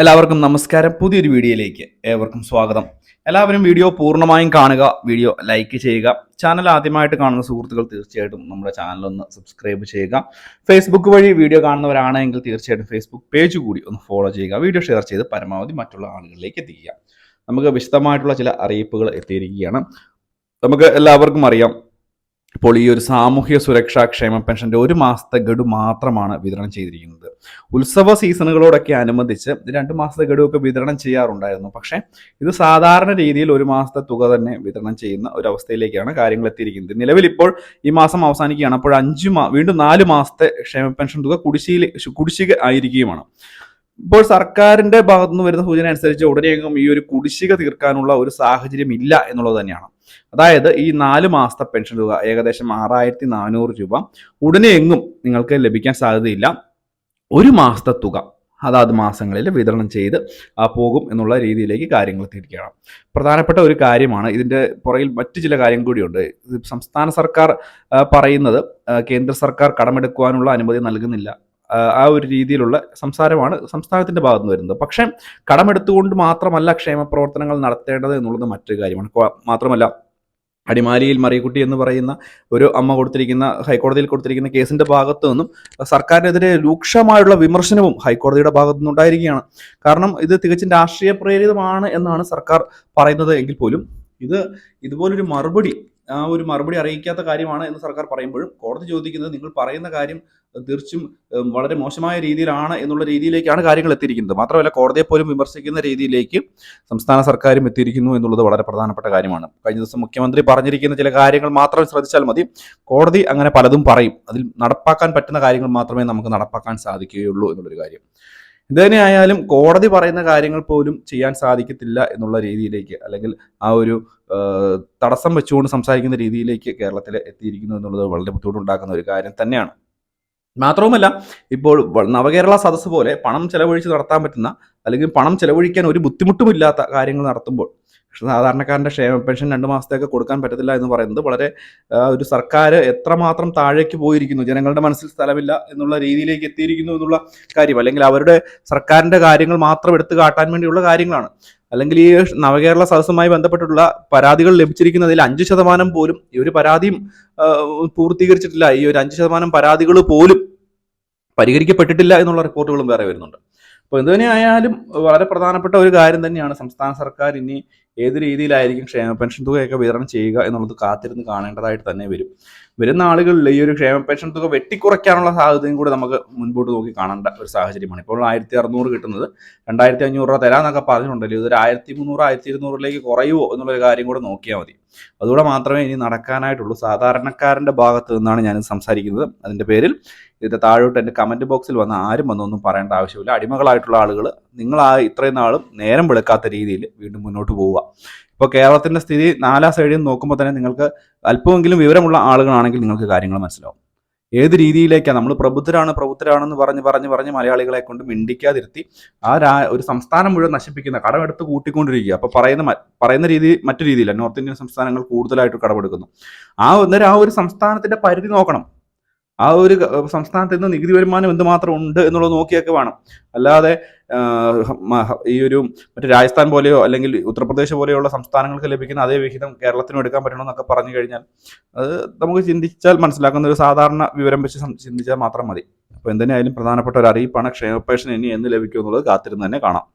എല്ലാവർക്കും നമസ്കാരം. പുതിയൊരു വീഡിയോയിലേക്ക് ഏവർക്കും സ്വാഗതം. എല്ലാവരും വീഡിയോ പൂർണമായും കാണുക വീഡിയോ ലൈക്ക് ചെയ്യുക. ചാനൽ ആദ്യമായിട്ട് കാണുന്ന സുഹൃത്തുക്കൾ തീർച്ചയായിട്ടും നമ്മുടെ ചാനൽ ഒന്ന് സബ്സ്ക്രൈബ് ചെയ്യുക. ഫേസ്ബുക്ക് വഴി വീഡിയോ കാണുന്നവരാണെങ്കിൽ തീർച്ചയായിട്ടും ഫേസ്ബുക്ക് പേജ് കൂടി ഒന്ന് ഫോളോ ചെയ്യുക. വീഡിയോ ഷെയർ ചെയ്ത് പരമാവധി മറ്റുള്ള ആളുകളിലേക്ക് എത്തിക്കുക. നമുക്ക് വിശദമായിട്ടുള്ള ചില അറിയിപ്പുകൾ എത്തിയിരിക്കുകയാണ്. നമുക്ക് എല്ലാവർക്കും അറിയാം. ഇപ്പോൾ ഈ ഒരു സാമൂഹ്യ സുരക്ഷാ ക്ഷേമ പെൻഷന്റെ ഒരു മാസത്തെ ഗഡു മാത്രമാണ് വിതരണം ചെയ്തിരിക്കുന്നത്. ഉത്സവ സീസണുകളോടൊക്കെ അനുബന്ധിച്ച് രണ്ട് മാസത്തെ ഗഡുവൊക്കെ വിതരണം ചെയ്യാറുണ്ടായിരുന്നു. പക്ഷേ ഇത് സാധാരണ രീതിയിൽ ഒരു മാസത്തെ തുക തന്നെ വിതരണം ചെയ്യുന്ന ഒരു അവസ്ഥയിലേക്കാണ് കാര്യങ്ങൾ എത്തിയിരിക്കുന്നത്. നിലവിൽ ഇപ്പോൾ ഈ മാസം അവസാനിക്കുകയാണ്. അപ്പോൾ അഞ്ച് മാ വീണ്ടും നാല് മാസത്തെ ക്ഷേമ പെൻഷൻ തുക കുടിശ്ശിയിൽ കുടിശ്ശിക ആയിരിക്കുകയുമാണ്. ഇപ്പോൾ സർക്കാരിന്റെ ഭാഗത്തുനിന്ന് വരുന്ന സൂചന അനുസരിച്ച് ഉടനെയെങ്കിലും ഈ ഒരു കുടിശ്ശിക തീർക്കാനുള്ള ഒരു സാഹചര്യം ഇല്ല എന്നുള്ളത് തന്നെയാണ്. അതായത് ഈ നാല് മാസത്തെ പെൻഷൻ തുക ഏകദേശം ആറായിരത്തി നാനൂറ് രൂപ ഉടനെയെങ്ങും നിങ്ങൾക്ക് ലഭിക്കാൻ സാധ്യതയില്ല. ഒരു മാസത്തെ തുക അതാത് മാസങ്ങളിൽ വിതരണം ചെയ്ത് പോകും എന്നുള്ള രീതിയിലേക്ക് കാര്യങ്ങൾ എത്തിയിരിക്കുകയാണ്. പ്രധാനപ്പെട്ട ഒരു കാര്യമാണ് ഇതിന്റെ പുറകിൽ മറ്റു ചില കാര്യം കൂടിയുണ്ട്. സംസ്ഥാന സർക്കാർ പറയുന്നത് കേന്ദ്ര സർക്കാർ കടമെടുക്കുവാനുള്ള അനുമതി നൽകുന്നില്ല. ആ, ഒരു രീതിയിലുള്ള സംസാരമാണ് സംസ്ഥാനത്തിന്റെ ഭാഗത്ത് നിന്ന് വരുന്നത്. പക്ഷേ കടമെടുത്തുകൊണ്ട് മാത്രമല്ല ക്ഷേമ പ്രവർത്തനങ്ങൾ നടത്തേണ്ടത് എന്നുള്ളത് മറ്റൊരു കാര്യമാണ്. മാത്രമല്ല അടിമാലിയിൽ മറിയക്കുട്ടി എന്ന് പറയുന്ന ഒരു അമ്മ കൊടുത്തിരിക്കുന്ന ഹൈക്കോടതിയിൽ കൊടുത്തിരിക്കുന്ന കേസിന്റെ ഭാഗത്തു നിന്നും സർക്കാരിനെതിരെ രൂക്ഷമായുള്ള വിമർശനവും ഹൈക്കോടതിയുടെ ഭാഗത്തു നിന്നുണ്ടായിരിക്കുകയാണ്. കാരണം ഇത് തികച്ചും രാഷ്ട്രീയ പ്രേരിതമാണ് എന്നാണ് സർക്കാർ പറയുന്നത് എങ്കിൽ പോലും ഇത് ഇതുപോലൊരു മറുപടി ആ ഒരു മറുപടി അറിയിക്കാത്ത കാര്യമാണ് എന്ന് സർക്കാർ പറയുമ്പോഴും കോടതി ചോദിക്കുന്നത് നിങ്ങൾ പറയുന്ന കാര്യം തീർച്ചും വളരെ മോശമായ രീതിയിലാണ് എന്നുള്ള രീതിയിലേക്കാണ് കാര്യങ്ങൾ എത്തിയിരിക്കുന്നത്. മാത്രമല്ല കോടതിയെ പോലും വിമർശിക്കുന്ന രീതിയിലേക്ക് സംസ്ഥാന സർക്കാരും എത്തിയിരിക്കുന്നു എന്നുള്ളത് വളരെ പ്രധാനപ്പെട്ട കാര്യമാണ്. കഴിഞ്ഞ ദിവസം മുഖ്യമന്ത്രി പറഞ്ഞിരിക്കുന്ന ചില കാര്യങ്ങൾ മാത്രം ശ്രദ്ധിച്ചാൽ മതി. കോടതി അങ്ങനെ പലതും പറയും. അതിൽ നടപ്പാക്കാൻ പറ്റുന്ന കാര്യങ്ങൾ മാത്രമേ നമുക്ക് നടപ്പാക്കാൻ സാധിക്കുകയുള്ളൂ എന്നുള്ളൊരു കാര്യം. ആയാലും കോടതി പറയുന്ന കാര്യങ്ങൾ പോലും ചെയ്യാൻ സാധിക്കത്തില്ല എന്നുള്ള രീതിയിലേക്ക് അല്ലെങ്കിൽ ആ ഒരു തടസ്സം വെച്ചുകൊണ്ട് സംസാരിക്കുന്ന രീതിയിലേക്ക് കേരളത്തിൽ എത്തിയിരിക്കുന്നു എന്നുള്ളത് വളരെ ബുദ്ധിമുട്ടുണ്ടാക്കുന്ന ഒരു കാര്യം തന്നെയാണ്. മാത്രവുമല്ല ഇപ്പോൾ നവകേരള സദസ്സ് പോലെ പണം ചെലവഴിച്ച് നടത്താൻ പറ്റുന്ന അല്ലെങ്കിൽ പണം ചെലവഴിക്കാൻ ഒരു ബുദ്ധിമുട്ടുമില്ലാത്ത കാര്യങ്ങൾ നടത്തുമ്പോൾ സാധാരണക്കാരന്റെ ക്ഷേമ പെൻഷൻ രണ്ട് മാസത്തേക്ക് കൊടുക്കാൻ പറ്റത്തില്ല എന്ന് പറയുന്നത് വളരെ ഒരു സർക്കാർ എത്രമാത്രം താഴേക്ക് പോയിരിക്കുന്നു ജനങ്ങളുടെ മനസ്സിൽ സ്ഥലമില്ല എന്നുള്ള രീതിയിലേക്ക് എത്തിയിരിക്കുന്നു എന്നുള്ള കാര്യം. അല്ലെങ്കിൽ അവരുടെ സർക്കാരിന്റെ കാര്യങ്ങൾ മാത്രം എടുത്തു കാട്ടാൻ വേണ്ടിയുള്ള കാര്യങ്ങളാണ്. അല്ലെങ്കിൽ ഈ നവകേരള സദസ്സുമായി ബന്ധപ്പെട്ടുള്ള പരാതികൾ ലഭിച്ചിരിക്കുന്നതിൽ അഞ്ച് ശതമാനം പോലും ഈ ഒരു പരാതിയും പൂർത്തീകരിച്ചിട്ടില്ല. ഈ ഒരു അഞ്ച് ശതമാനം പരാതികൾ പോലും പരിഹരിക്കപ്പെട്ടിട്ടില്ല എന്നുള്ള റിപ്പോർട്ടുകളും വേറെ വരുന്നുണ്ട്. അപ്പോൾ എന്തുതന്നെയായാലും വളരെ പ്രധാനപ്പെട്ട ഒരു കാര്യം തന്നെയാണ് സംസ്ഥാന സർക്കാർ ഇനി ഏത് രീതിയിലായിരിക്കും ക്ഷേമ പെൻഷൻ തുകയൊക്കെ വിതരണം ചെയ്യുക എന്നുള്ളത് കാത്തിരുന്ന് കാണേണ്ടതായിട്ട് തന്നെ വരും. വരുന്ന ആളുകളിൽ ഈ ഒരു ക്ഷേമ പെൻഷൻ തുക വെട്ടിക്കുറയ്ക്കാനുള്ള സാധ്യതയും കൂടി നമുക്ക് മുൻപോട്ട് നോക്കി കാണേണ്ട ഒരു സാഹചര്യമാണ്. ഇപ്പോൾ ആയിരത്തി അറുന്നൂറ് കിട്ടുന്നത്. രണ്ടായിരത്തി അഞ്ഞൂറ് രൂപ തരാമെന്നൊക്കെ പറഞ്ഞിട്ടുണ്ടല്ലോ. ഇതൊരു ആയിരത്തി മുന്നൂറ് ആയിരത്തി ഇരുന്നൂറിലേക്ക് കുറയുമോ എന്നുള്ളൊരു കാര്യം കൂടെ നോക്കിയാൽ മതി. അതുകൂടെ മാത്രമേ ഇനി നടക്കാനായിട്ടുള്ളൂ. സാധാരണക്കാരന്റെ ഭാഗത്ത് നിന്നാണ് ഞാൻ സംസാരിക്കുന്നത്. അതിന്റെ പേരിൽ ഇതിന്റെ താഴോട്ട് എന്റെ കമന്റ് ബോക്സിൽ വന്ന ആരും വന്നൊന്നും പറയേണ്ട ആവശ്യമില്ല. അടിമകളായിട്ടുള്ള ആളുകൾ നിങ്ങൾ ആ ഇത്രയും നാളും നേരം വെളുക്കാത്ത രീതിയിൽ വീണ്ടും മുന്നോട്ട് പോവുക. ഇപ്പോൾ കേരളത്തിന്റെ സ്ഥിതി നാലാ സൈഡിൽ നോക്കുമ്പോൾ തന്നെ നിങ്ങൾക്ക് അല്പമെങ്കിലും വിവരമുള്ള ആളുകളാണെങ്കിൽ നിങ്ങൾക്ക് കാര്യങ്ങൾ മനസ്സിലാവും. ഏത് രീതിയിലേക്കാണ് നമ്മൾ പ്രബുദ്ധരാണ് പ്രബുദ്ധരാണെന്ന് പറഞ്ഞ് പറഞ്ഞ് പറഞ്ഞ് മലയാളികളെ കൊണ്ട് മിണ്ടിക്കാതിരുത്തി ആ രാ ഒരു സംസ്ഥാനം മുഴുവൻ നശിപ്പിക്കുന്ന കടമെടുത്ത് കൂട്ടിക്കൊണ്ടിരിക്കുക. അപ്പോൾ പറയുന്ന പറയുന്ന രീതി മറ്റു രീതിയില്ല. നോർത്ത് ഇന്ത്യൻ സംസ്ഥാനങ്ങൾ കൂടുതലായിട്ട് കടമെടുക്കുന്നു. ആ അന്നേരം ആ ഒരു സംസ്ഥാനത്തിന്റെ പരിധി നോക്കണം. ആ ഒരു സംസ്ഥാനത്ത് നിന്ന് നികുതി വരുമാനം എന്തുമാത്രം ഉണ്ട് എന്നുള്ളത് നോക്കിയൊക്കെ വേണം. അല്ലാതെ ഈ ഒരു മറ്റു രാജസ്ഥാൻ പോലെയോ അല്ലെങ്കിൽ ഉത്തർപ്രദേശ് പോലെയുള്ള സംസ്ഥാനങ്ങൾക്ക് ലഭിക്കുന്ന അതേ വിഹിതം കേരളത്തിനും എടുക്കാൻ പറ്റണമെന്നൊക്കെ പറഞ്ഞു കഴിഞ്ഞാൽ അത് നമുക്ക് ചിന്തിച്ചാൽ മനസ്സിലാക്കുന്ന ഒരു സാധാരണ വിവരം വെച്ച് ചിന്തിച്ചാൽ മാത്രം മതി. അപ്പോൾ എന്തിനായാലും പ്രധാനപ്പെട്ട ഒരു അറിയിപ്പാണ് ക്ഷേമപേഷൻ ഇനി എന്ന് ലഭിക്കുമെന്നുള്ളത് കാത്തിരുന്ന് തന്നെ കാണാം.